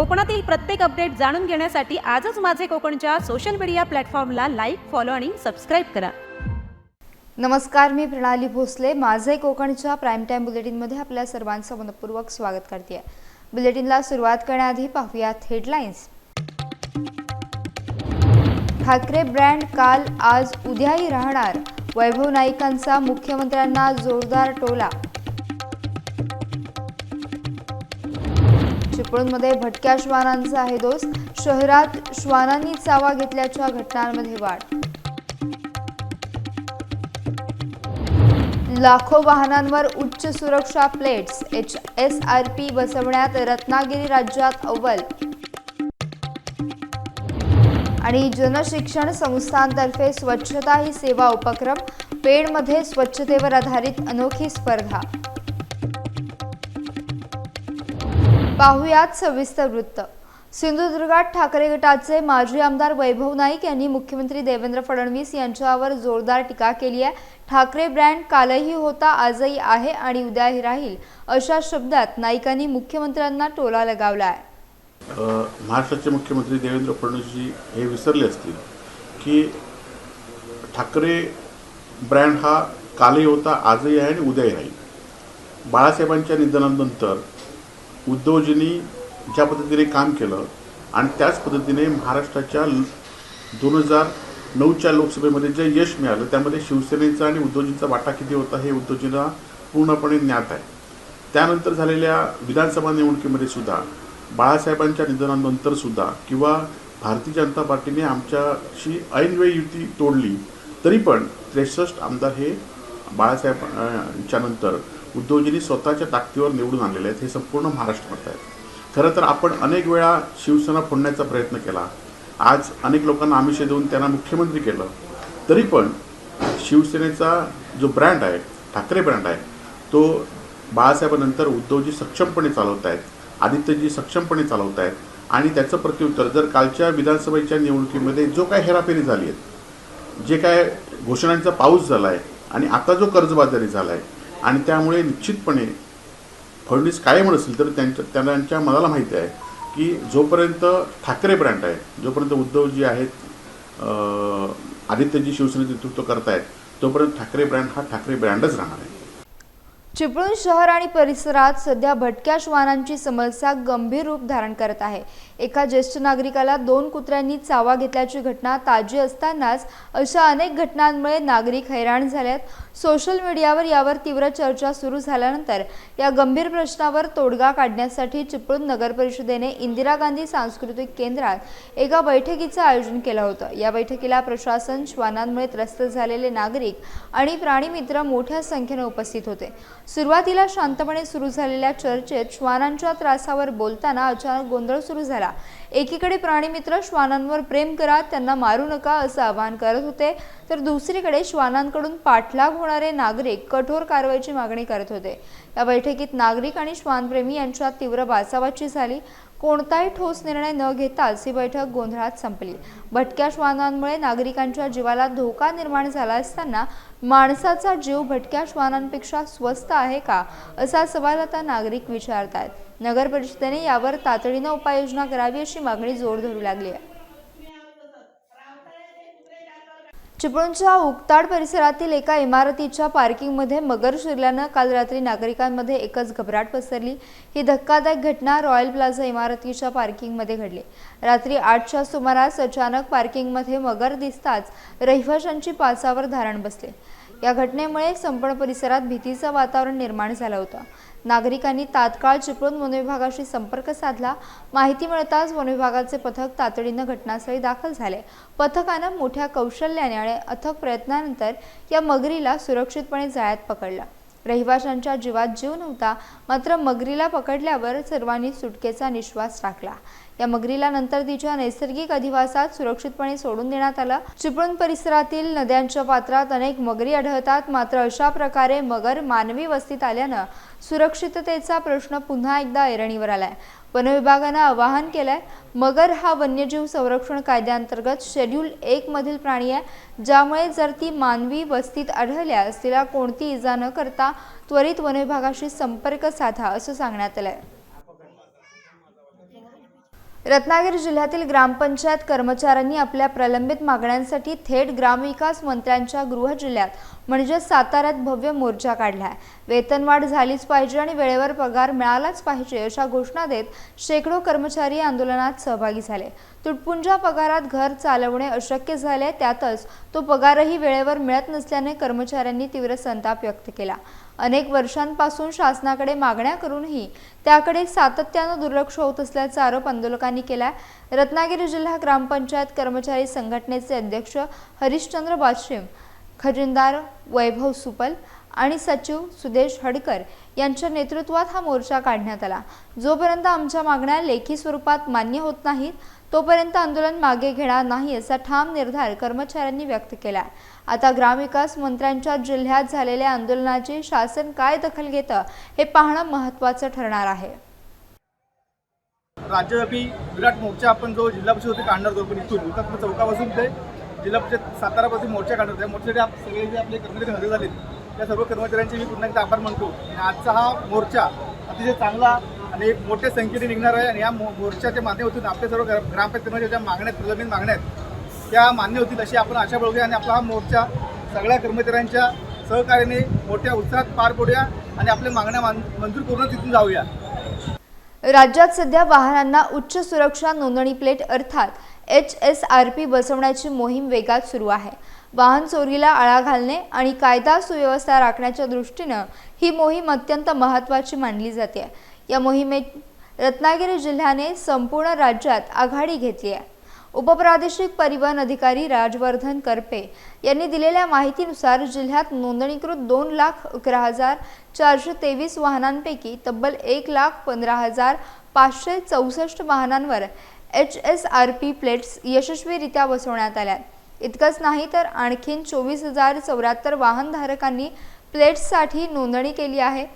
कोकणातील प्रत्येक अपडेट जाणून घेण्यासाठी आजच माझे कोकणच्या सोशल मीडिया प्लॅटफॉर्मला लाईक फॉलो आणि सबस्क्राईब करा. नमस्कार मी प्रणाली भोसले. माझे कोकणच्या प्राईम टाईम बुलेटिनमध्ये आपल्या सर्वांचं मनपूर्वक स्वागत करते. बुलेटिनला सुरुवात करण्याआधी पाहूयात हेडलाईन्स ठाकरे ब्रँड काल आज उद्याही राहणार. वैभव नाईकांचा मुख्यमंत्र्यांना जोरदार टोला चिपळूणमध्ये भटक्या श्वानांचा आहे दोष. शहरात श्वानांनी चावा घेतल्याच्या घटनांमध्ये वाढ. लाखो वाहनांवर उच्च सुरक्षा plates. H S R P बसवण्यात रत्नागिरी राज्यात अव्वल. आणि जनशिक्षण संस्थांतर्फे स्वच्छता ही सेवा उपक्रम. पेडमध्ये स्वच्छतेवर आधारित अनोखी स्पर्धा. पाहुयात सविस्तर वृत्त. सिंधुदुर्गात ठाकरे गटाचे माजी आमदार वैभव नाईक यांनी मुख्यमंत्री देवेंद्र फडणवीस यांच्यावर जोरदार टीका केली आहे. ठाकरे ब्रँड कालही होता आजही आहे आणि उद्याही राहील अशा शब्दात नाईकांनी मुख्यमंत्र्यांना टोला लगावला आहे महाराष्ट्राचे मुख्यमंत्री देवेंद्र फडणवीसजी हे विसरले असतील की ठाकरे ब्रँड हा कालही होता आजही आहे आणि उद्याही राहील. बाळासाहेबांच्या निधनानंतर उद्धवजींनी ज्या पद्धतीने काम केलं आणि त्याच पद्धतीने महाराष्ट्राच्या दोन हजार नऊच्या लोकसभेमध्ये जे यश मिळालं त्यामध्ये शिवसेनेचा आणि उद्धवजींचा वाटा किती होता हे उद्धवजींना पूर्णपणे ज्ञात आहे. त्यानंतर झालेल्या विधानसभा निवडणुकीमध्ये सुद्धा बाळासाहेबांच्या निधनानंतर सुद्धा किंवा भारतीय जनता पार्टीने आमच्याशी ऐनवेळी युती तोडली तरी पण त्रेसष्ट आमदार हे बाळासाहेबांच्या नंतर उद्धवजींनी स्वतःच्या ताकदीवर निवडून आणलेले आहेत हे संपूर्ण महाराष्ट्रामध्ये आहेत. खरं तर आपण अनेक वेळा शिवसेना फोडण्याचा प्रयत्न केला. आज अनेक लोकांना आमिष देऊन त्यांना मुख्यमंत्री केलं. तरी पण शिवसेनेचा जो ब्रँड आहे ठाकरे ब्रँड आहे तो बाळासाहेबांनंतर उद्धवजी सक्षमपणे चालवत आहेत आदित्यजी सक्षमपणे चालवत आहेत आणि त्याचं प्रत्युत्तर जर कालच्या विधानसभेच्या निवडणुकीमध्ये जो काय हेराफेरी झाली आहे जे काय घोषणांचा पाऊस झाला आहे आणि आता जो कर्जबाजारी झाला आहे आणि त्यामुळे निश्चितपणे फडणवीस कायम असेल तर त्यांच्या त्यांच्या मनाला माहिती आहे की जोपर्यंत ठाकरे ब्रँड आहे जोपर्यंत उद्धवजी आहेत आदित्यजी शिवसेनेचं नेतृत्व करतायत तोपर्यंत ठाकरे ब्रँड हा ठाकरे ब्रँडच राहणार आहे. चिपळूण शहर आणि परिसरात सध्या भटक्या श्वानांची समस्या गंभीर रूप धारण करत आहे. एका ज्येष्ठ नागरिकाला दोन कुत्र्यांनी चावा घेतल्याची घटना ताजी असतानाच अशा अनेक घटनांमुळे नागरिक हैराण झाल्यात सोशल मीडियावर यावर तीव्र चर्चा सुरू झाल्यानंतर या गंभीर प्रश्नावर तोडगा काढण्यासाठी चिपळूण नगर परिषदेने इंदिरा गांधी सांस्कृतिक केंद्रात एका बैठकीचं आयोजन केलं होतं. या बैठकीला प्रशासन श्वानांमुळे त्रस्त झालेले नागरिक आणि प्राणीमित्र मोठ्या संख्येने उपस्थित होते. सुरुवातीला शांतपणे सुरू झालेल्या चर्चेत श्वानांच्या त्रासावर बोलताना अचानक गोंधळ सुरू झाला. एकीकडे प्राणीमित्र श्वानांवर प्रेम करा त्यांना मारू नका असं आवाहन करत होते. तर दुसरीकडे श्वानांकडून पाठलाग होणारे नागरिक कठोर कारवाईची मागणी करत होते. या बैठकीत नागरिक आणि श्वानप्रेमी यांच्यात तीव्र बाचाबाची झाली. कोणताही ठोस निर्णय न घेताच ही बैठक गोंधळात संपली. भटक्या श्वानांमुळे नागरिकांच्या जीवाला धोका निर्माण झाला असताना माणसाचा जीव भटक्या श्वानांपेक्षा स्वस्त आहे का? असा सवाल आता नागरिक विचारत आहेत नगर परिषदेने यावर तातडीनं उपाययोजना करावी अशी मागणी जोर धरू लागली आहे. चिपळूणच्या उकताड परिसरातील एका इमारतीच्या पार्किंगमध्ये मगर शिरल्यानं काल रात्री नागरिकांमध्ये एकच घबराट पसरली. ही धक्कादायक घटना रॉयल प्लाझा इमारतीच्या पार्किंगमध्ये घडली. रात्री आठच्या सुमारास अचानक पार्किंगमध्ये मगर दिसताच रहिवाशांची पाचावर धारण बसले. या घटनेमुळे संपूर्ण परिसरात भीतीचं वातावरण निर्माण झालं होतं. नागरिकांनी तात्काळ चिपळूण वनविभागाशी संपर्क साधला. माहिती मिळताच वनविभागाचे पथक तातडीनं घटनास्थळी दाखल झाले. पथकानं मोठ्या कौशल्याने आणि अथक प्रयत्नानंतर या मगरीला सुरक्षितपणे जाळ्यात पकडला. रहिवाशांच्या जीवात जीव नव्हता मात्र मगरीला पकडल्यावर सर्वांनी सुटकेचा निश्वास टाकला. या मगरीला नंतर तिच्या नैसर्गिक अधिवासात सुरक्षितपणे सोडून देण्यात आलं. चिपळूण परिसरातील नद्यांच्या पात्रात अनेक मगरी आढळतात. मात्र अशा प्रकारे मगर मानवी वस्तीत आल्यानं सुरक्षिततेचा प्रश्न पुन्हा एकदा ऐरणीवर आलाय. वनविभागानं आवाहन केलंय मगर हा वन्यजीव संरक्षण कायद्याअंतर्गत शेड्यूल एक मधील प्राणी आहे. ज्यामुळे जर ती मानवी वस्तीत आढळल्यास तिला कोणती इजा न करता त्वरित वनविभागाशी संपर्क साधा असं सांगण्यात आलंय. रत्नागिरी जिल्ह्यातील ग्रामपंचायत कर्मचाऱ्यांनी आपल्या प्रलंबित मागण्यांसाठी थेट ग्रामविकास मंत्र्यांच्या गृह जिल्ह्यात म्हणजे साताऱ्यात भव्य मोर्चा काढला आहे वेतनवाढ झालीच पाहिजे आणि वेळेवर पगार मिळालाच पाहिजे अशा घोषणा देत शेकडो कर्मचारी आंदोलनात सहभागी झाले. तुटपुंजा पगारात घर चालवणे अशक्य झाले त्यातच तो पगारही वेळेवर मिळत नसल्याने कर्मचाऱ्यांनी तीव्र संताप व्यक्त केला. अनेक वर्षांपासून शासनाकडे मागण्या करूनही त्याकडे सातत्यानं दुर्लक्ष होत असल्याचा आरोप आंदोलकांनी केला रत्नागिरी जिल्हा ग्रामपंचायत कर्मचारी संघटनेचे अध्यक्ष हरिश्चंद्र बाशिम खजिनदार वैभव सुपल आणि सचिव सुदेश हडकर यांच्या नेतृत्वात हा मोर्चा काढण्यात आला. जोपर्यंत आमच्या मागण्या लेखी स्वरूपात मान्य होत नाहीत तोपर्यंत आंदोलन मागे घेणार नाही असा ठाम निर्धार कर्मचाऱ्यांनी व्यक्त केला. आता ग्रामविकास मंत्र्यांच्या जिल्ह्यात झालेल्या आंदोलनाची शासन काय दखल घेतं हे पाहणं महत्त्वाचं ठरणार आहे. राज्यव्यापी विराट मोर्चा आपण जो जिल्हा परिषद होते काढणार होतो पण इथून हुतात्मा चौकापासून ते जिल्हा परिषद सातारापासून मोर्चा काढत आहे मोर्चासाठी सगळे जे आपले कर्मचारी हजर झाले त्या सर्व कर्मचाऱ्यांचे मी पुन्हा एकदा आभार मानतो. आणि आजचा हा मोर्चा अतिशय चांगला आणि एक मोठ्या संख्येने निघणार आहे. आणि या मो मोर्चाच्या माध्यमातून आपल्या सर्व ग्रा- ज्या कर्मचाऱ्यांच्या मागण्या आहेत, प्रलंबित मागण्या आहेत त्या मान्य होतील अशी आपण आशा बळगूया. आणि आपला हा मोर्चा सगळ्या कर्मचाऱ्यांच्या सहकार्याने मोठ्या उत्साहात पार पडूया आणि आपल्या मागण्या मान मंजूर करून तिथून जाऊया. राज्यात सध्या वाहनांना उच्च सुरक्षा नोंदणी प्लेट अर्थात एच एस आर पी बसवण्याची मोहीम वेगात सुरू आहे. वाहन चोरीला आळा घालणे आणि कायदा सुव्यवस्था राखण्याच्या दृष्टीनं ही मोहीम अत्यंत महत्त्वाची मानली जाते. या मोहिमेत रत्नागिरी जिल्ह्याने संपूर्ण राज्यात आघाडी घेतली आहे. उपप्रादेशिक परिवहन अधिकारी राजवर्धन करपे यांनी दिलेल्या माहितीनुसार जिल्ह्यात नोंदणीकृत दोन लाख अकरा हजार चारशे तेवीस वाहनांपैकी तब्बल एक लाख पंधरा हजार पाचशे चौसष्ट वाहनांवर H S R P plates यशस्वीरित्या बसवण्यात आल्या. इतकंच नाही तर आणखीन चोवीस हजार चौऱ्याहत्तर वाहनधारकांनी प्लेट्ससाठी नोंदणी केली आहे.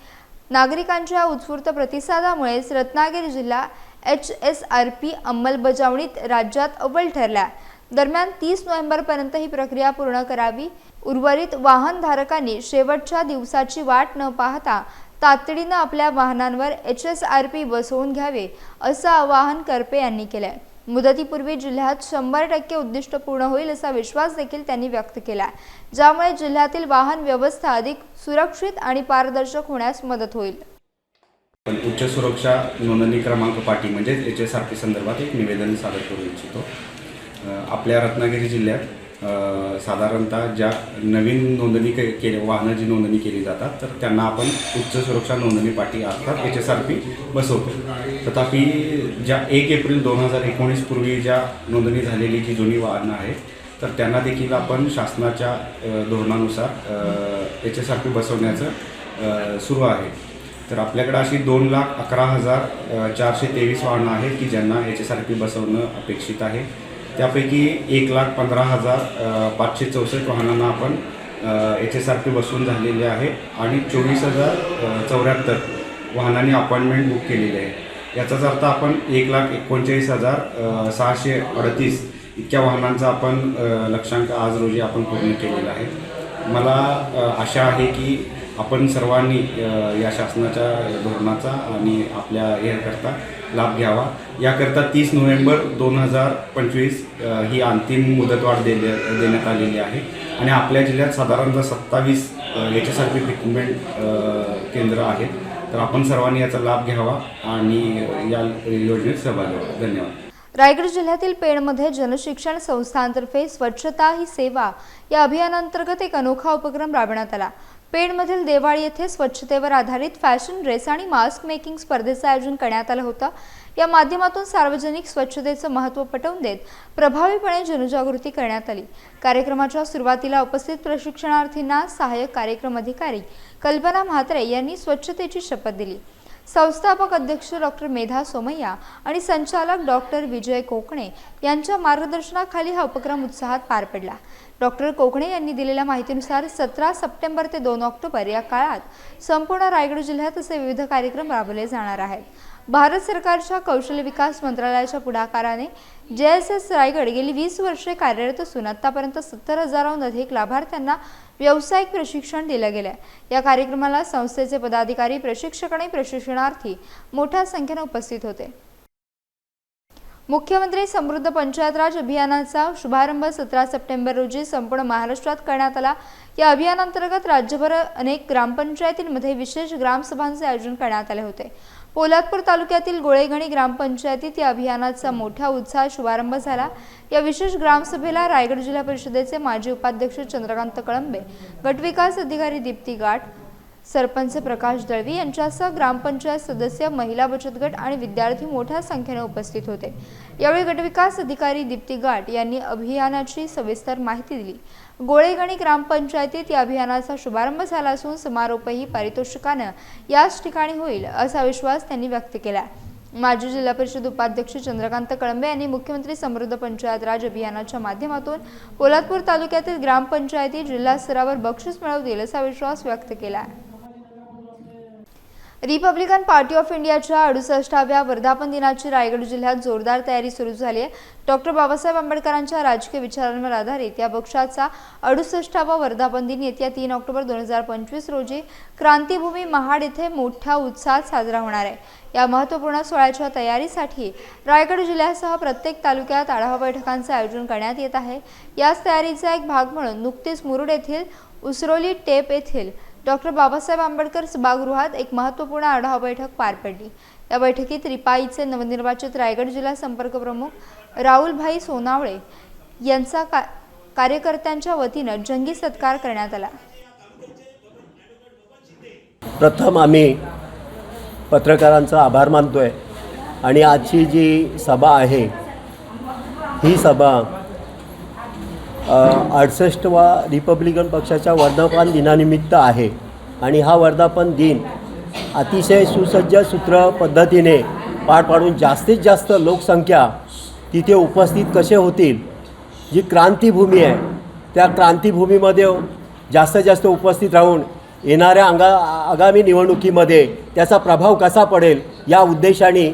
नागरिकांच्या उत्स्फूर्त प्रतिसादामुळेच रत्नागिरी जिल्हा एच एस आर पी अंमलबजावणीत राज्यात अव्वल ठरला. दरम्यान तीस नोव्हेंबरपर्यंत ही प्रक्रिया पूर्ण करावी. उर्वरित वाहनधारकांनी शेवटच्या दिवसाची वाट न पाहता तातडीनं आपल्या वाहनांवर एच एस आर पी बसवून घ्यावे असं आवाहन करपे यांनी केलंय. मुदतीपूर्वी जिल्ह्यात शंभर टक्के उद्दिष्ट पूर्ण होईल असा विश्वास देखील त्यांनी व्यक्त केला ज्यामुळे जिल्ह्यातील वाहन व्यवस्था अधिक सुरक्षित आणि पारदर्शक होण्यास मदत होईल. उच्च सुरक्षा नोंदणी क्रमांक पाठी म्हणजे एच एस आर पी संदर्भात एक निवेदन सादर करू इच्छितो. आपल्या रत्नागिरी जिल्ह्यात साधारणतः ज्या नवीन नोंदणी के केली वाहनं जी नोंदणी केली जातात तर त्यांना आपण उच्च सुरक्षा नोंदणी पाठी अर्थात एच एस आर पी बसवतो. तथापि ज्या एक एप्रिल दोन हजार एकोणीस पूर्वी ज्या नोंदणी झालेली जी जुनी वाहनं आहेत तर त्यांना देखील आपण शासनाच्या धोरणानुसार एच एस आर पी बसवण्याचं सुरू आहे. तर आपल्याकडे अशी दोन लाख अकरा हजार चारशे तेवीस वाहनं आहेत की ज्यांना एच एस आर पी बसवणं अपेक्षित आहे. त्यापैकी एक लाख पंधरा हजार पाचशे चौसष्ट वाहनांना आपण एच एस आर पी बसवून झालेले आहे आणि चोवीस हजार चौऱ्याहत्तर वाहनांनी अपॉइंटमेंट बुक केलेली आहे. याचाच अर्थ आपण एक लाख एकोणचाळीस हजार सहाशे अडतीस इतक्या वाहनांचा आपण लक्षांक आज रोजी आपण पूर्ण केलेला आहे. मला आशा आहे की आपण सर्वांनी या शासनाच्या धोरणाचा आणि आपल्या याकरता लाभ घ्यावा. याकरता तीस नोव्हेंबर दोन हजार पंचवीस ही अंतिम मुदतवाढ दे देण्यात आलेली आहे. आणि आपल्या जिल्ह्यात साधारणतः सत्तावीस याच्यासारखे ट्रीटमेंट केंद्र आहेत तर आपण सर्वांनी याचा लाभ घ्यावा आणि या योजनेत सहभागी व्हावा. धन्यवाद. रायगड जिल्ह्यातील पेणमध्ये जनशिक्षण संस्थांतर्फे स्वच्छता ही सेवा या अभियानांतर्गत एक अनोखा उपक्रम राबवण्यात आला. पेणमधील देवाळी येथे स्वच्छतेवर आधारित फॅशन ड्रेस आणि मास्क मेकिंग स्पर्धेचं आयोजन करण्यात आलं होतं. या माध्यमातून सार्वजनिक स्वच्छतेचं महत्त्व पटवून देत प्रभावीपणे जनजागृती करण्यात आली. कार्यक्रमाच्या सुरुवातीला उपस्थित प्रशिक्षणार्थींना सहाय्यक कार्यक्रम अधिकारी कल्पना म्हात्रे यांनी स्वच्छतेची शपथ दिली. संस्थापक अध्यक्ष डॉक्टर मेधा सोमय्या आणि संचालक डॉक्टर विजय कोकणे यांच्या मार्गदर्शनाखाली हा उपक्रम उत्साहात पार पडला. डॉक्टर कोकणे यांनी दिलेल्या माहितीनुसार सतरा सप्टेंबर ते दोन ऑक्टोबर या काळात संपूर्ण रायगड जिल्ह्यात असे विविध कार्यक्रम राबवले जाणार आहेत. भारत सरकारच्या कौशल्य विकास मंत्रालयाच्या पुढाकाराने जे एस एस रायगड गेली वीस वर्षे कार्यरत असून आतापर्यंत सत्तर हजाराहून अधिक लाभार्थ्यांना व्यावसायिक प्रशिक्षण दिलं गेलं या कार्यक्रमाला संस्थेचे पदाधिकारी प्रशिक्षक आणि प्रशिक्षणार्थी मोठ्या संख्येने उपस्थित होते. मुख्यमंत्री समृद्ध पंचायत राज अभियानाचा शुभारंभ सतरा सप्टेंबर रोजी संपूर्ण महाराष्ट्रात करण्यात आला. या अभियानांतर्गत राज्यभर अनेक ग्रामपंचायतींमध्ये विशेष ग्रामसभांचे आयोजन करण्यात आले होते. पोलादपूर तालुक्यातील गोळेघणी ग्रामपंचायतीत या अभियानाचा मोठ्या उत्साह शुभारंभ झाला. या विशेष ग्रामसभेला रायगड जिल्हा परिषदेचे माजी उपाध्यक्ष चंद्रकांत कळंबे गटविकास अधिकारी दीप्ती गाठ सरपंच प्रकाश दळवी यांच्यासह ग्रामपंचायत सदस्य महिला बचत गट आणि विद्यार्थी मोठ्या संख्येने उपस्थित होते. यावेळी गटविकास अधिकारी दीप्ती गाठ यांनी अभियानाची सविस्तर माहिती दिली. गोळेगणी ग्रामपंचायतीत या अभियानाचा शुभारंभ झाला असून समारोपही पारितोषिकानं याच ठिकाणी होईल असा विश्वास त्यांनी व्यक्त केला. माजी जिल्हा परिषद उपाध्यक्ष चंद्रकांत कळंबे यांनी मुख्यमंत्री समृद्ध पंचायत राज अभियानाच्या माध्यमातून पोलादपूर तालुक्यातील ग्रामपंचायती जिल्हा स्तरावर बक्षीस मिळवतील असा विश्वास व्यक्त केला. रिपब्लिकन पार्टी ऑफ इंडियाच्या अडुसष्टाव्या वर्धापन दिनाची रायगड जिल्ह्यात जोरदार तयारी सुरू झाली आहे. डॉक्टर बाबासाहेब आंबेडकरांच्या राजकीय विचारांवर आधारित या पक्षाचा अडुसष्टावा वर्धापन दिन येत्या तीन ऑक्टोबर दोन हजार पंचवीस रोजी क्रांतीभूमी महाड येथे मोठ्या उत्साहात साजरा होणार आहे. या महत्त्वपूर्ण सोहळ्याच्या तयारीसाठी रायगड जिल्ह्यासह प्रत्येक तालुक्यात आढावा बैठकांचं आयोजन करण्यात येत आहे. याच तयारीचा एक भाग म्हणून नुकतीच मुरुड येथील उसरोली टेप येथील डॉक्टर बाबासाहेब आंबेडकर सभागृहात एक महत्त्वपूर्ण आढावा बैठक पार पडली. या बैठकीत रिपाईचे नवनिर्वाचित रायगड जिल्हा संपर्क प्रमुख राहुलभाई सोनावळे यांचा का कार्यकर्त्यांच्या वतीनं जंगी सत्कार करण्यात आला. प्रथम आम्ही पत्रकारांचा आभार मानतो आहे आणि आजची जी सभा आहे ही सभा अडसष्टवा रिपब्लिकन पक्षाच्या वर्धापन दिनानिमित्त आहे. आणि हा वर्धापन दिन अतिशय सुसज्ज सूत्र पद्धतीने पार पाडून जास्तीत जास्त लोकसंख्या तिथे उपस्थित कसे होतील? जी क्रांतीभूमी आहे त्या क्रांतीभूमीमध्ये जास्तीत जास्त उपस्थित राहून येणाऱ्या अंगा आगामी निवडणुकीमध्ये त्याचा प्रभाव कसा पडेल या उद्देशाने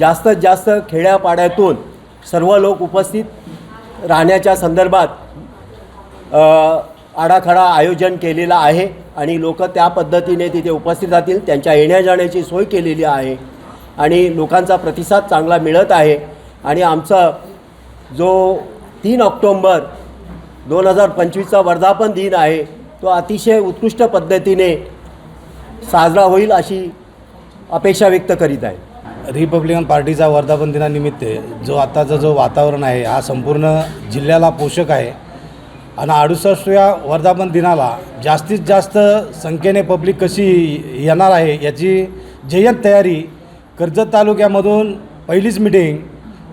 जास्तीत जास्त खेड्यापाड्यातून सर्व लोक उपस्थित राहण्याच्या संदर्भात आडाखडा आयोजन केलेला आहे आणि लोक त्या पद्धतीने तिथे उपस्थित राहतील त्यांच्या येण्या जाण्याची सोय केलेली आहे आणि लोकांचा प्रतिसाद चांगला मिळत आहे. आणि आमचा जो तीन ऑक्टोंबर दोन हजार पंचवीसचा वर्धापन दिन आहे तो अतिशय उत्कृष्ट पद्धतीने साजरा होईल अशी अपेक्षा व्यक्त करीत आहे. रिपब्लिकन पार्टीचा वर्धापन दिनानिमित्त जो आताचा जो वातावरण आहे हा संपूर्ण जिल्ह्याला पोषक आहे. आणि अडुसष्टव्या वर्धापन दिनाला जास्तीत जास्त संख्येने पब्लिक कशी येणार आहे याची जय्यत तयारी कर्जत तालुक्यामधून पहिलीच मिटिंग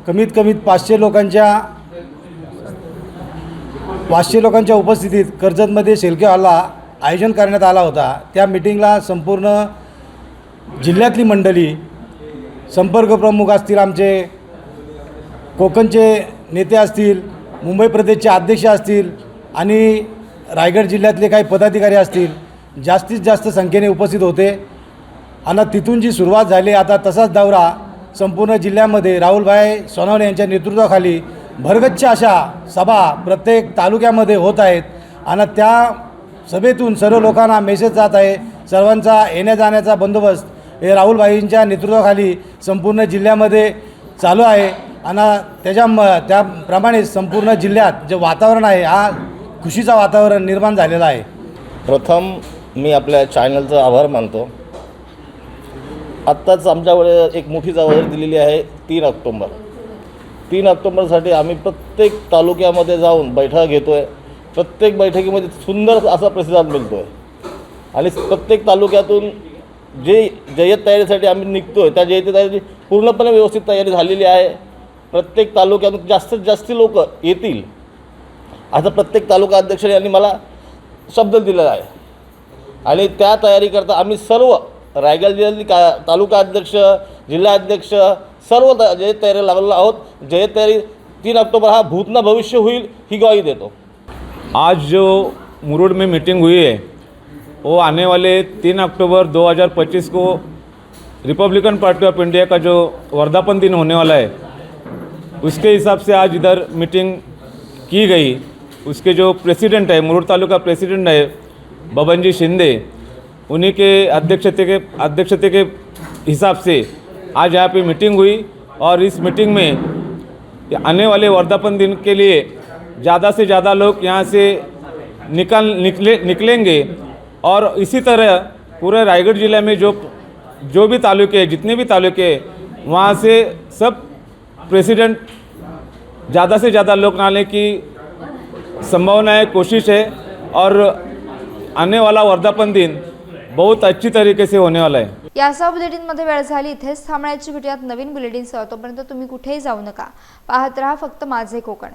कमीत कमीत पाचशे लोकांच्या पाचशे लोकांच्या उपस्थितीत कर्जतमध्ये शेलके हॉलला आयोजन करण्यात आला होता. त्या मिटिंगला संपूर्ण जिल्ह्यातली मंडळी संपर्क प्रमुख असतील आमचे कोकणचे नेते असतील मुंबई प्रदेशचे अध्यक्ष असतील आणि रायगड जिल्ह्यातले काही पदाधिकारी असतील जास्तीत जास्त संख्येने उपस्थित होते. आणि तिथून जी सुरुवात झाली आता तसाच दौरा संपूर्ण जिल्ह्यामध्ये. राहुलभाई सोनवणे यांच्या नेतृत्वाखाली भरगच्छ अशा सभा प्रत्येक तालुक्यामध्ये होत आहेत. आणि त्या सभेतून सर्व लोकांना मेसेज जात आहे. सर्वांचा येण्या जाण्याचा बंदोबस्त हे राहुलभाईंच्या नेतृत्वाखाली संपूर्ण जिल्ह्यामध्ये चालू आहे. आणि त्याच्या म त्याप्रमाणे संपूर्ण जिल्ह्यात जे वातावरण आहे हा खुशीचा वातावरण निर्माण झालेला आहे. प्रथम मी आपल्या चॅनलचा आभार मानतो. आत्ताच आमच्याकडे एक मोठी जबाबदारी दिलेली आहे तीन ऑक्टोंबर. तीन ऑक्टोंबरसाठी आम्ही प्रत्येक तालुक्यामध्ये जाऊन बैठका घेतो आहे प्रत्येक बैठकीमध्ये सुंदर असा प्रतिसाद मिळतो आहे आणि प्रत्येक तालुक्यातून जे जय्यत तयारीसाठी आम्ही निघतो आहे त्या जय्यत तयारीची पूर्णपणे व्यवस्थित तयारी झालेली आहे. प्रत्येक तालुक्यातून जास्तीत जास्त लोक येतील. असं प्रत्येक तालुका अध्यक्ष यांनी मला शब्द दिलेला आहे. आणि त्या तयारीकरता आम्ही सर्व रायगड जिल्ह्यातली का तालुका अध्यक्ष जिल्हा अध्यक्ष सर्व त जय्यत तयारी लागलेलो आहोत. जय्यत तयारी तीन ऑक्टोबर हा भूतना भविष्य होईल ही ग्वाही देतो. आज जो मुरुड में मीटिंग हुई है वो आने वाले तीन अक्टूबर 2025 को रिपब्लिकन पार्टी ऑफ़ इंडिया का जो वर्धापन दिन होने वाला है, उसके हिसाब से आज इधर मीटिंग की गई। उसके जो प्रेसिडेंट है, मुरुड तालुका प्रेसिडेंट है बबन जी शिंदे, उन्हीं के अध्यक्षते के अध्यक्षते के हिसाब से आज यहाँ पे मीटिंग हुई और इस मीटिंग में आने वाले वर्धापन दिन के लिए ज़्यादा से ज़्यादा लोग यहाँ से निकल, निकले, निकलेंगे। और इसी तरह पूरे रायगढ़ ज़िले में जो जो भी तालुके जितने भी तालुके वहाँ से सब प्रेसिडेंट ज़्यादा से ज़्यादा लोग लाने की संभावना है कोशिश है और आने वाला वर्धापन दिन बहुत अच्छी तरीके से होने वाला है। यासह बुलेटिनमध्ये वेळ झाली इथेच थांबण्याची भेटूयात नवीन बुलेटिनसह तोपर्यंत तुम्ही कुठेही जाऊ नका. पाहत राहा फक्त माझे कोकण.